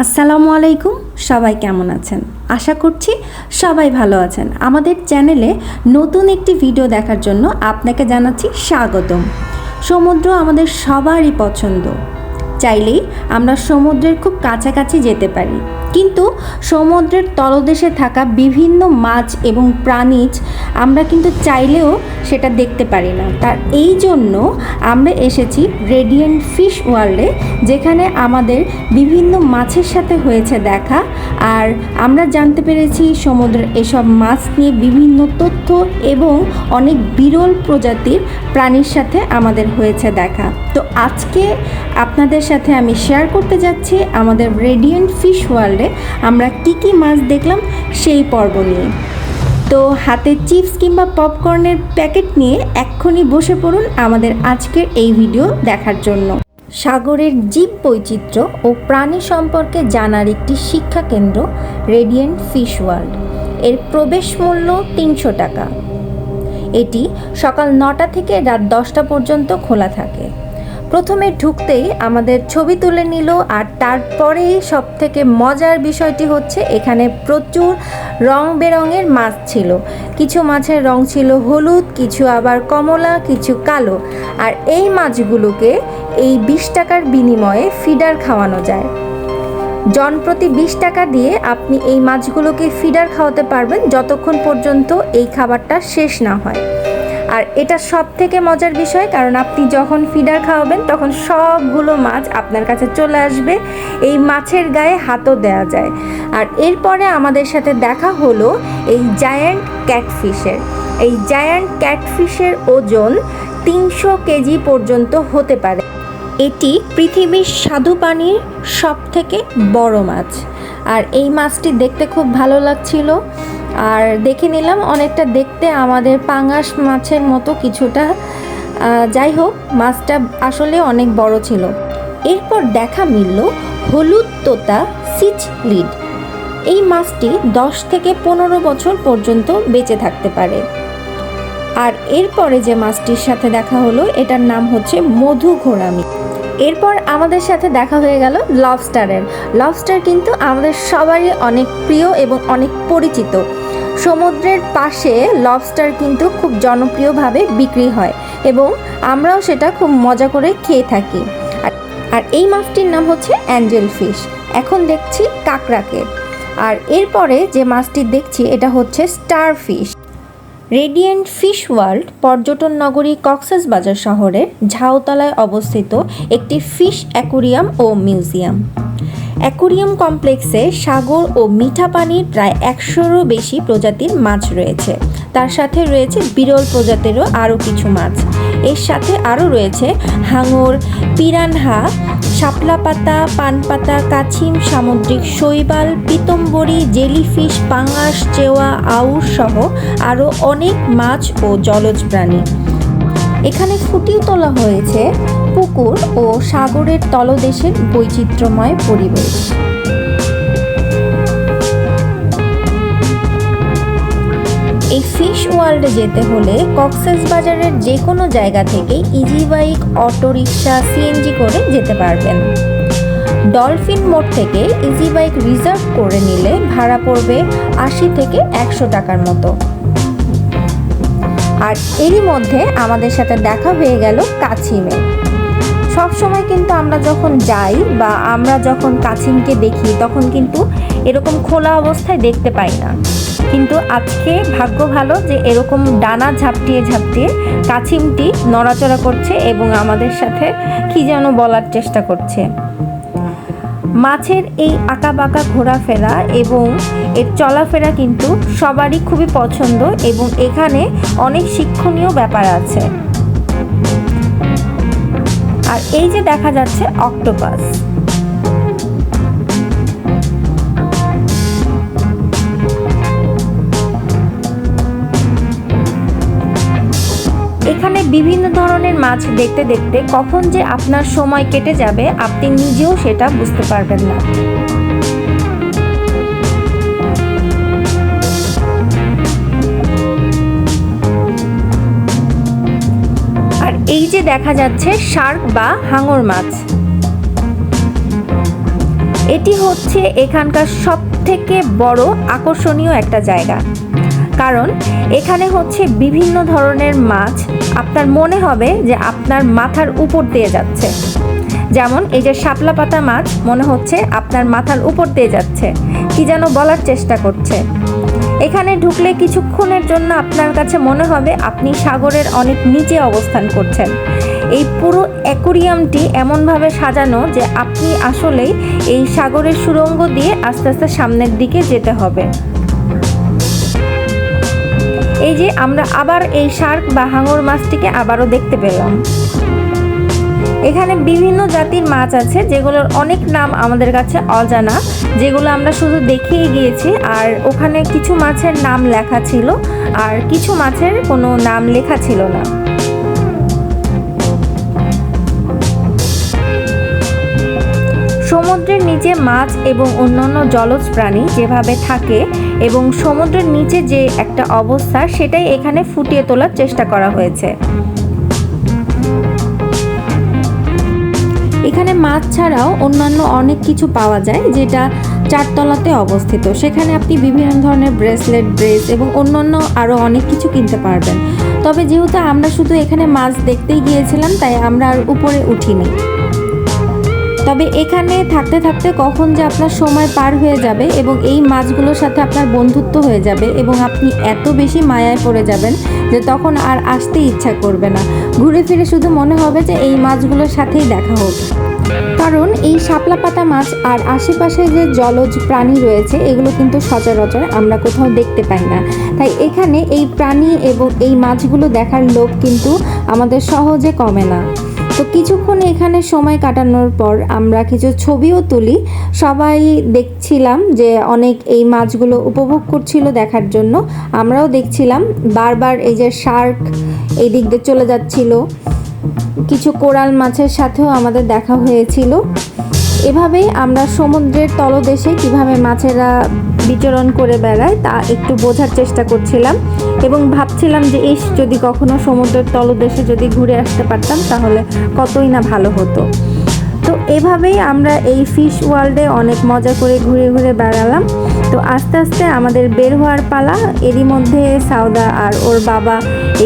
আসসালামু আলাইকুম, সবাই কেমন আছেন? আশা করছি সবাই ভালো আছেন। আমাদের চ্যানেলে নতুন একটি ভিডিও দেখার জন্য আপনাকে জানাচ্ছি স্বাগতম। সমুদ্র আমাদের সবারই পছন্দ। চাইলেই আমরা সমুদ্রের খুব কাছাকাছি যেতে পারি। কিন্তু সমুদ্রের তলদেশে থাকা বিভিন্ন মাছ এবং প্রাণীজ আমরা কিন্তু চাইলেও সেটা দেখতে পারি না। তার এই জন্য আমরা এসেছি রেডিয়েন্ট ফিশ ওয়ার্ল্ডে যেখানে আমাদের বিভিন্ন মাছের সাথে হয়েছে দেখা। আর আমরা জানতে পেরেছি সমুদ্রের এসব মাছ নিয়ে বিভিন্ন তথ্য এবং অনেক বিরল প্রজাতির প্রাণীর সাথে আমাদের হয়েছে দেখা। তো আজকে আপনাদের সাথে আমি শেয়ার করতে যাচ্ছি আমাদের রেডিয়েন্ট ফিশ ওয়ার্ল্ডে আমরা কি কি মাছ দেখলাম সেই পর্ব নিয়ে। তো হাতে চিপস কিংবা পপকর্নের প্যাকেট নিয়ে এক্ষুনি বসে পড়ুন আমাদের আজকের এই ভিডিও দেখার জন্য। সাগরের জীব বৈচিত্র্য ও প্রাণী সম্পর্কে জানার একটি শিক্ষা কেন্দ্র রেডিয়েন্ট ফিশ ওয়ার্ল্ড এর প্রবেশ মূল্য তিনশো টাকা। এটি সকাল নটা থেকে রাত দশটা পর্যন্ত খোলা থাকে। প্রথমে ঢুকতেই আমাদের ছবি তুলে নিল আর তারপরেই সব থেকে মজার বিষয়টি হচ্ছে এখানে প্রচুর রং বেরঙের মাছ ছিল। কিছু মাছের রং ছিল হলুদ, কিছু আবার কমলা, কিছু কালো। আর এই মাছগুলোকে এই বিশ টাকার বিনিময়ে ফিডার খাওয়ানো যায়। জন প্রতি বিশ টাকা দিয়ে আপনি এই মাছগুলোকে ফিডার খাওয়াতে পারবেন যতক্ষণ পর্যন্ত এই খাবারটা শেষ না হয়। আর এটা সব থেকে মজার বিষয়, কারণ আপনি যখন ফিডার খাওয়াবেন, তখন সবগুলো মাছ আপনার কাছে চলে আসবে। এই মাছের গায়ে হাতও দেওয়া যায়। আর এরপরে আমাদের সাথে দেখা হলো এই জায়ান্ট ক্যাটফিশের এই জায়ান্ট ক্যাটফিশের ওজন তিনশো কেজি পর্যন্ত হতে পারে। এটি পৃথিবীর স্বাদু পানির সব থেকে বড় মাছ। আর এই মাছটি দেখতে খুব ভালো লাগছিল। আর দেখে নিলাম অনেকটা দেখতে আমাদের পাঙাশ মাছের মতো কিছুটা। যাই হোক, মাছটা আসলে অনেক বড় ছিল। এরপর দেখা মিলল হলুদ তোতা সিচ লিড। এই মাছটি দশ থেকে পনেরো বছর পর্যন্ত বেঁচে থাকতে পারে। আর এরপরে যে মাছটির সাথে দেখা হলো, এটার নাম হচ্ছে মধু ঘোরামি এরপর আমাদের সাথে দেখা হয়ে গেল লবস্টারের লবস্টার কিন্তু আমাদের সবারই অনেক প্রিয় এবং অনেক পরিচিত। সমুদ্রের পাশে লবস্টার কিন্তু খুব জনপ্রিয়ভাবে বিক্রি হয় এবং আমরাও সেটা খুব মজা করে খেয়ে থাকি। আর এই মাছটির নাম হচ্ছে অ্যাঞ্জেল ফিশ এখন দেখছি কাঁকড়াকে। আর এরপরে যে মাছটি দেখছি, এটা হচ্ছে star fish radiant fish world পর্যটন নগরী কক্সেস বাজার শহরের ঝাউতলায় অবস্থিত একটি ফিশ অ্যাকুরিয়াম ও মিউজিয়াম। অ্যাকুরিয়াম কমপ্লেক্সে সাগর ও মিঠা পানির প্রায় একশোরও বেশি প্রজাতির মাছ রয়েছে। তার সাথে রয়েছে বিরল প্রজাতিরও আরও কিছু মাছ। এর সাথে আরও রয়েছে হাঙর, পিরানহা শাপলা পাতা পান পাতা কাছিম, সামুদ্রিক শৈবাল, পিতম্বরী, জেলিফিশ, পাঙাশ, চেওয়া, আউশ সহ আরও অনেক মাছ ও জলজ প্রাণী। এখানে ফুটিয়ে তোলা হয়েছে পুকুর ও সাগরের তলদেশের বৈচিত্র্যময় পরিবেশ। ফিশ ওয়ার্ল্ডে যেতে হলে কক্সেস বাজারের যে কোনো জায়গা থেকে easy bike auto rickshaw CNG করে যেতে পারবেন। ডলফিন মোড় থেকে ইজি বাইক রিজার্ভ করে নিলে ভাড়া পড়বে আশি থেকে একশো টাকার মতো। আর এরই মধ্যে আমাদের সাথে দেখা হয়ে গেল কাছিমে। সব সময় কিন্তু আমরা যখন যাই বা আমরা যখন কাছিমকে দেখি, তখন কিন্তু এরকম খোলা অবস্থায় দেখতে পাই না। কিন্তু আজকে ভাগ্য ভালো যে এরকম ডানা ঝাপটিয়ে ঝাপটিয়ে কাছিমটি নড়াচড়া করছে এবং আমাদের সাথে কি যেন বলার চেষ্টা করছে। মাছের এই আঁকা বাঁকা ঘোরাফেরা এবং এর চলাফেরা কিন্তু সবারই খুবই পছন্দ এবং এখানে অনেক শিক্ষণীয় ব্যাপার আছে। আর এই যে দেখা যাচ্ছে অক্টোপাস। এখানে বিভিন্ন ধরনের মাছ দেখতে দেখতে কখন যে আপনার সময় কেটে যাবে, আপনি নিজেও সেটা বুঝতে পারবেন না। আর এই যে দেখা যাচ্ছে শার্ক বা হাঙর মাছ। এটি হচ্ছে এখানকার সব থেকে বড় আকর্ষণীয় একটা জায়গা। কারণ এখানে হচ্ছে বিভিন্ন ধরনের মাছ আপনার মনে হবে যে আপনার মাথার উপর দিয়ে যাচ্ছে। যেমন এই যে শাপলা পাতা মাছ মনে হচ্ছে আপনার মাথার উপর দিয়ে যাচ্ছে। কি যেন বলার চেষ্টা করছে। এখানে ঢুকলে কিছুক্ষণের জন্য আপনার কাছে মনে হবে আপনি সাগরের অনেক নিচে অবস্থান করছেন। এই পুরো অ্যাকোরিয়ামটি এমনভাবে সাজানো যে আপনি আসলেই এই সাগরের সুড়ঙ্গ দিয়ে আস্তে আস্তে সামনের দিকে যেতে হবে। এই যে আমরা আবার এই শার্ক বা হাঙর মাছটিকে আবারও দেখতে পেলাম। এখানে বিভিন্ন জাতির মাছ আছে, যেগুলোর অনেক নাম আমাদের কাছে অজানা, যেগুলো আমরা শুধু দেখেই গিয়েছি। আর ওখানে কিছু মাছের নাম লেখা ছিল, আর কিছু মাছের কোনো নাম লেখা ছিল না। সমুদ্রের নিচে মাছ এবং অন্যান্য জলজ প্রাণী যেভাবে থাকে এবং সমুদ্রের নিচে যে একটা অবস্থা, সেটাই এখানে ফুটিয়ে তোলার চেষ্টা করা হয়েছে। এখানে মাছ ছাড়াও অন্যান্য অনেক কিছু পাওয়া যায়, যেটা চারতলাতে অবস্থিত। সেখানে আপনি বিভিন্ন ধরনের ব্রেসলেট ড্রেস এবং অন্যান্য আরও অনেক কিছু কিনতে পারবেন। তবে যেহেতু আমরা শুধু এখানে মাছ দেখতেই গিয়েছিলাম, তাই আমরা আর উপরে উঠিনি। তবে এখানে থাকতে থাকতে কখন যে আপনার সময় পার হয়ে যাবে এবং এই মাছগুলোর সাথে আপনার বন্ধুত্ব হয়ে যাবে এবং আপনি এত বেশি মায়ায় পড়ে যাবেন যে তখন আর আসতে ইচ্ছা করবে না। ঘুরে ফিরে শুধু মনে হবে যে এই মাছগুলোর সাথেই দেখা হোক। কারণ এই শাপলা পাতা মাছ আর আশেপাশে যে জলজ প্রাণী রয়েছে, এগুলো কিন্তু সচরাচর আমরা কোথাও দেখতে পাই না। তাই এখানে এই প্রাণী এবং এই মাছগুলো দেখার লোভ কিন্তু আমাদের সহজে কমে না। তো কিছুক্ষণ এখানে সময় কাটানোর পর আমরা কিছু ছবিও তুলি। সবাই দেখছিলাম যে অনেক এই মাছগুলো উপভোগ করছিল দেখার জন্য। আমরাও দেখছিলাম, বারবার এই যে শার্ক এই দিক দিয়ে চলে যাচ্ছিল। কিছু কোরাল মাছের সাথেও আমাদের দেখা হয়েছিল। এভাবেই আমরা সমুদ্রের তলদেশে কীভাবে মাছেরা বিচরণ করে বেড়ায় তা একটু বোঝার চেষ্টা করছিলাম এবং ভাবছিলাম যে ইস, যদি কখনো সমুদ্রের তলদেশে যদি ঘুরে আসতে পারতাম, তাহলে কতই না ভালো হতো। তো এভাবেই আমরা এই ফিশ ওয়ার্ল্ডে অনেক মজা করে ঘুরে ঘুরে বেড়ালাম। তো আস্তে আস্তে আমাদের বের হওয়ার পালা, এরই মধ্যে সাউদা আর ওর বাবা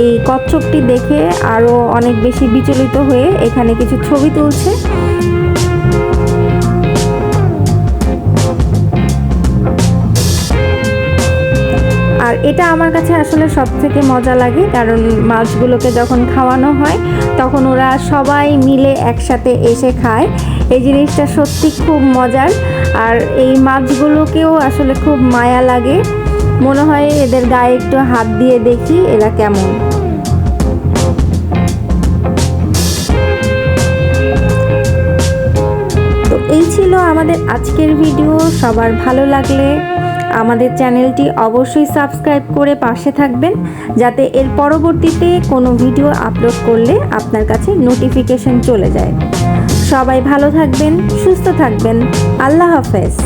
এই কচ্ছপটি দেখে আরও অনেক বেশি বিচলিত হয়ে এখানে কিছু ছবি তুলছে। আর এটা আমার কাছে আসলে সব থেকে মজা লাগে, কারণ মাছগুলোকে যখন খাওয়ানো হয়, তখন ওরা সবাই মিলে একসাথে এসে খায়। এই জিনিসটা সত্যি খুব মজার, আর এই মাছগুলোকেও আসলে খুব মায়া লাগে। মনে হয় এদের গায়ে একটু হাত দিয়ে দেখি এরা কেমন। এই ছিল আমাদের আজকের ভিডিও। সবার ভালো লাগলে আমাদের চ্যানেলটি অবশ্যই সাবস্ক্রাইব করে পাশে থাকবেন, যাতে এর পরবর্তীতে কোনো ভিডিও আপলোড করলে আপনার কাছে নোটিফিকেশন চলে যায়। সবাই ভালো থাকবেন, সুস্থ থাকবেন। আল্লাহ হাফেজ।